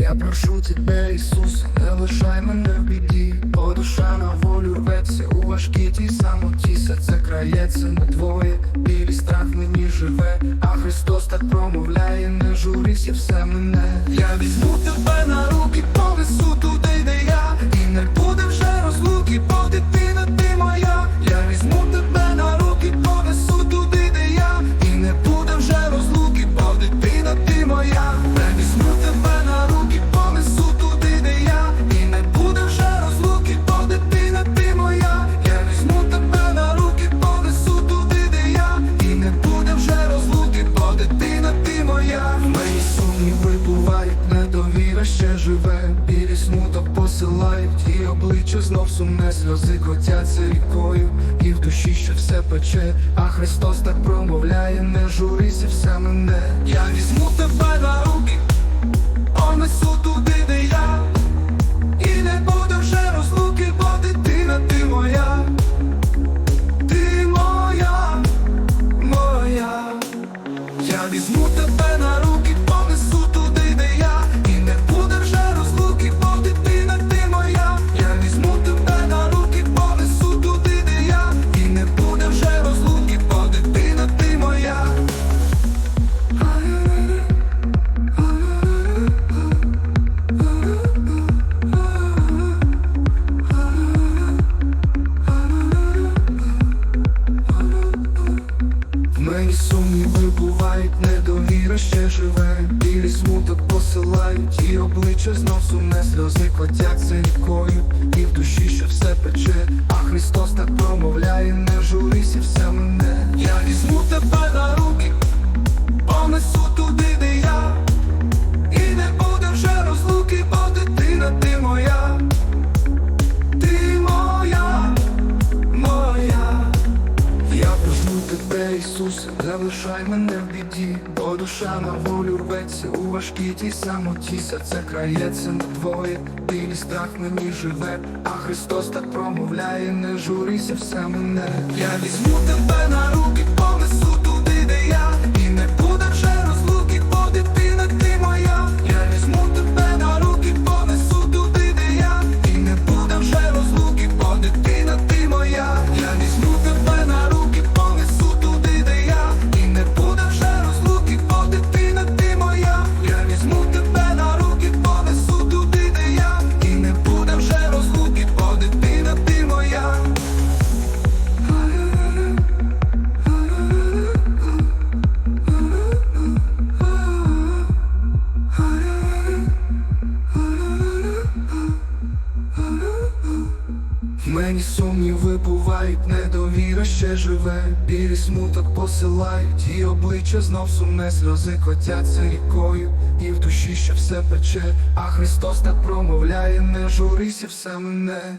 Я прошу тебе, Ісус, не лишай мене в біді, бо душа на волю рветься у важкій тій самоті, серце крається на двоє, білий страх мені живе, а Христос так промовляє, не журись, все мене. Обличчя знов сумне, сльози котяться рікою, і в душі ще все пече, а Христос так промовляє, не журися, все мене. Я візьму тебе на руки, понесу туди, де я, і не буде вже розлуки, бо дитина ти моя, ти моя, моя. Я візьму тебе на руки, понесу туди, ще живе, білі смуток посилають, і обличчя знов сумне, сльози котяться рікою, і в душі ще все пече, а Христос так промовляє, не журись, і все мене. Я візьму тебе на руки, понесу туди, де я, і не буде вже розлуки, бо дитина ти моя, ти моя, моя. Я прошу тебе, Ісусе, залишай мене в біді, бо душа на волю рветься у важкій тій самоті, серце крається на двоє, білий страх мені живе, а Христос так промовляє, не журися, все мене. Я візьму тебе на руки, понесу Мені сумніви бувають, недовіра ще живе, білі смуток посилають, і обличчя знов сумне, сльози котяться рікою, і в душі ще все пече, а Христос так промовляє, не журися, все мене.